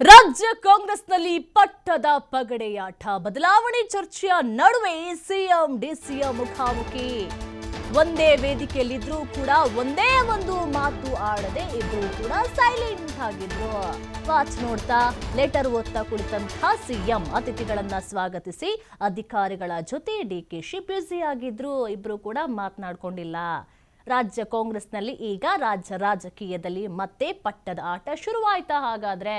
ರಾಜ್ಯ ಕಾಂಗ್ರೆಸ್ನಲ್ಲಿ ಪಟ್ಟದ ಪಗಡೆಯಾಟ, ಬದಲಾವಣೆ ಚರ್ಚೆಯ ನಡುವೆ ಸಿಎಂ, ಡಿಸಿಎಂ ಮುಖಾಮುಖಿ. ಒಂದೇ ವೇದಿಕೆಯಲ್ಲಿದ್ರೂ ಕೂಡ ಒಂದೇ ಒಂದು ಮಾತು ಆಡದೆ ಇದ್ರು ಕೂಡ ಸೈಲೆಂಟ್ ಆಗಿದ್ರು. ವಾಚ್ ನೋಡ್ತಾ ಲೆಟರ್ ಓದ್ತಾ ಕುಳಿತಂತಹ ಸಿಎಂ ಅತಿಥಿಗಳನ್ನ ಸ್ವಾಗತಿಸಿ ಅಧಿಕಾರಿಗಳ ಜೊತೆ ಡಿ ಕೆ ಶಿ ಬ್ಯುಸಿ ಆಗಿದ್ರು, ಇಬ್ರು ಕೂಡ ಮಾತನಾಡ್ಕೊಂಡಿಲ್ಲ. ರಾಜ್ಯ ಕಾಂಗ್ರೆಸ್ನಲ್ಲಿ ಈಗ ರಾಜ್ಯ ರಾಜಕೀಯದಲ್ಲಿ ಮತ್ತೆ ಪಟ್ಟದ ಆಟ ಶುರುವಾಯ್ತಾ ಹಾಗಾದ್ರೆ?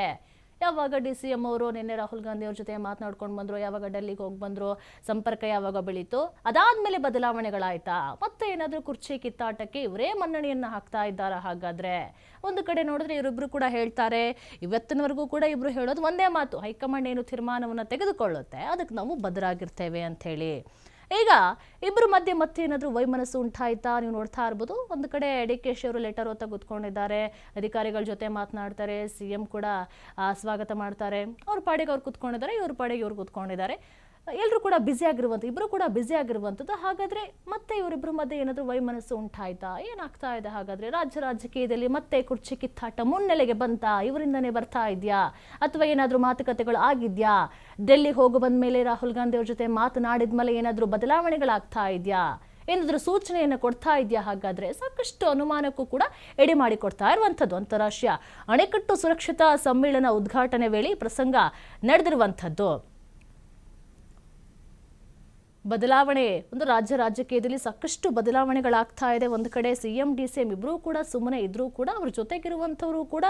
ಯಾವಾಗ ಡಿ ಸಿ ಎಂ ಅವರು, ನಿನ್ನೆ ರಾಹುಲ್ ಗಾಂಧಿ ಅವ್ರ ಜೊತೆ ಮಾತನಾಡ್ಕೊಂಡು ಬಂದ್ರು, ಯಾವಾಗ ಡೆಲ್ಲಿಗೆ ಹೋಗಿ ಬಂದ್ರು, ಸಂಪರ್ಕ ಯಾವಾಗ ಬೆಳೀತು, ಅದಾದ್ಮೇಲೆ ಬದಲಾವಣೆಗಳಾಯ್ತಾ? ಮತ್ತೆ ಏನಾದರೂ ಕುರ್ಚಿ ಕಿತ್ತಾಟಕ್ಕೆ ಇವರೇ ಮನ್ನಣೆಯನ್ನ ಹಾಕ್ತಾ ಇದ್ದಾರಾ ಹಾಗಾದ್ರೆ? ಒಂದು ಕಡೆ ನೋಡಿದ್ರೆ ಇವರಿಬ್ರು ಕೂಡ ಹೇಳ್ತಾರೆ, ಇವತ್ತಿನವರೆಗೂ ಕೂಡ ಇಬ್ರು ಹೇಳೋದು ಒಂದೇ ಮಾತು, ಹೈಕಮಾಂಡ್ ಏನು ತೀರ್ಮಾನವನ್ನು ತೆಗೆದುಕೊಳ್ಳುತ್ತೆ, ಅದಕ್ಕೆ ನಾವು ಬದಲಾಗಿರ್ತೇವೆ ಅಂತ ಹೇಳಿ ಈಗ ಇಬ್ಬರು ಮಧ್ಯೆ ಮತ್ತೆ ಏನಾದರೂ ವೈಮನಸ್ಸು ಉಂಟಾಯ್ತಾ? ನೀವು ನೋಡ್ತಾ ಇರ್ಬೋದು. ಒಂದು ಕಡೆ ಡಿ ಕೆ ಶಿ ಅವರು ಲೆಟರ್ ಓದ್ತಾ ಕೂತ್ಕೊಂಡಿದ್ದಾರೆ. ಅಧಿಕಾರಿಗಳ ಜೊತೆ ಮಾತನಾಡ್ತಾರೆ. ಸಿ ಎಂ ಕೂಡ ಸ್ವಾಗತ ಮಾಡ್ತಾರೆ. ಅವ್ರ ಪಾಡಿಗೆ ಅವ್ರು ಕೂತ್ಕೊಂಡಿದ್ದಾರೆ. ಇವ್ರ ಪಾಡಿಗೆ ಇವ್ರು ಕೂತ್ಕೊಂಡಿದ್ದಾರೆ. ಎಲ್ಲರೂ ಕೂಡ ಬ್ಯುಸಿ ಆಗಿರುವಂಥ ಇಬ್ಬರು ಕೂಡ ಬ್ಯುಸಿ ಆಗಿರುವಂಥದ್ದು. ಹಾಗಾದರೆ ಮತ್ತೆ ಇವರಿಬ್ಬರ ಮಧ್ಯೆ ಏನಾದರೂ ವೈಮನಸ್ಸು ಉಂಟಾಯ್ತಾ? ಏನಾಗ್ತಾ ಇದೆ ಹಾಗಾದರೆ? ರಾಜ್ಯ ರಾಜಕೀಯದಲ್ಲಿ ಮತ್ತೆ ಕುರ್ಚಿ ಕಿತ್ತಾಟ ಮುನ್ನೆಲೆಗೆ ಬಂತಾ? ಇವರಿಂದನೇ ಬರ್ತಾ ಇದೆಯಾ? ಅಥವಾ ಏನಾದರೂ ಮಾತುಕತೆಗಳು ಆಗಿದೆಯಾ? ಡೆಲ್ಲಿಗೆ ಹೋಗು ಬಂದ ಮೇಲೆ ರಾಹುಲ್ ಗಾಂಧಿ ಅವ್ರ ಜೊತೆ ಮಾತನಾಡಿದ ಮೇಲೆ ಏನಾದರೂ ಬದಲಾವಣೆಗಳಾಗ್ತಾ ಇದೆಯಾ? ಏನಾದರೂ ಸೂಚನೆಯನ್ನು ಕೊಡ್ತಾ ಇದೆಯಾ ಹಾಗಾದರೆ? ಸಾಕಷ್ಟು ಅನುಮಾನಕ್ಕೂ ಕೂಡ ಎಡೆ ಮಾಡಿಕೊಡ್ತಾ ಇರುವಂಥದ್ದು ಅಂತಾರಾಷ್ಟ್ರೀಯ ಅಣೆಕಟ್ಟು ಸುರಕ್ಷತಾ ಸಮ್ಮೇಳನ ಉದ್ಘಾಟನೆ ವೇಳೆ ಪ್ರಸಂಗ ನಡೆದಿರುವಂಥದ್ದು. ಬದಲಾವಣೆ, ಒಂದು ರಾಜ್ಯ ರಾಜಕೀಯದಲ್ಲಿ ಸಾಕಷ್ಟು ಬದಲಾವಣೆಗಳಾಗ್ತಾ ಇದೆ. ಒಂದು ಕಡೆ C M, D C M ಇಬ್ಬರೂ ಕೂಡ ಸುಮ್ಮನೆ ಇದ್ರೂ ಕೂಡ ಅವ್ರ ಜೊತೆಗಿರುವಂಥವರು ಕೂಡ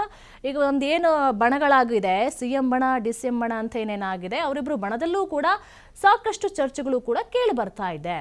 ಈಗ ಒಂದೇನು ಬಣಗಳಾಗಿದೆ. ಸಿ ಎಂ ಬಣ, ಡಿ ಸಿ ಎಂ ಬಣ ಅಂತ ಏನೇನಾಗಿದೆ ಅವರಿಬ್ಬರು ಬಣದಲ್ಲೂ ಕೂಡ ಸಾಕಷ್ಟು ಚರ್ಚೆಗಳು ಕೂಡ ಕೇಳಿ ಬರ್ತಾ ಇದೆ.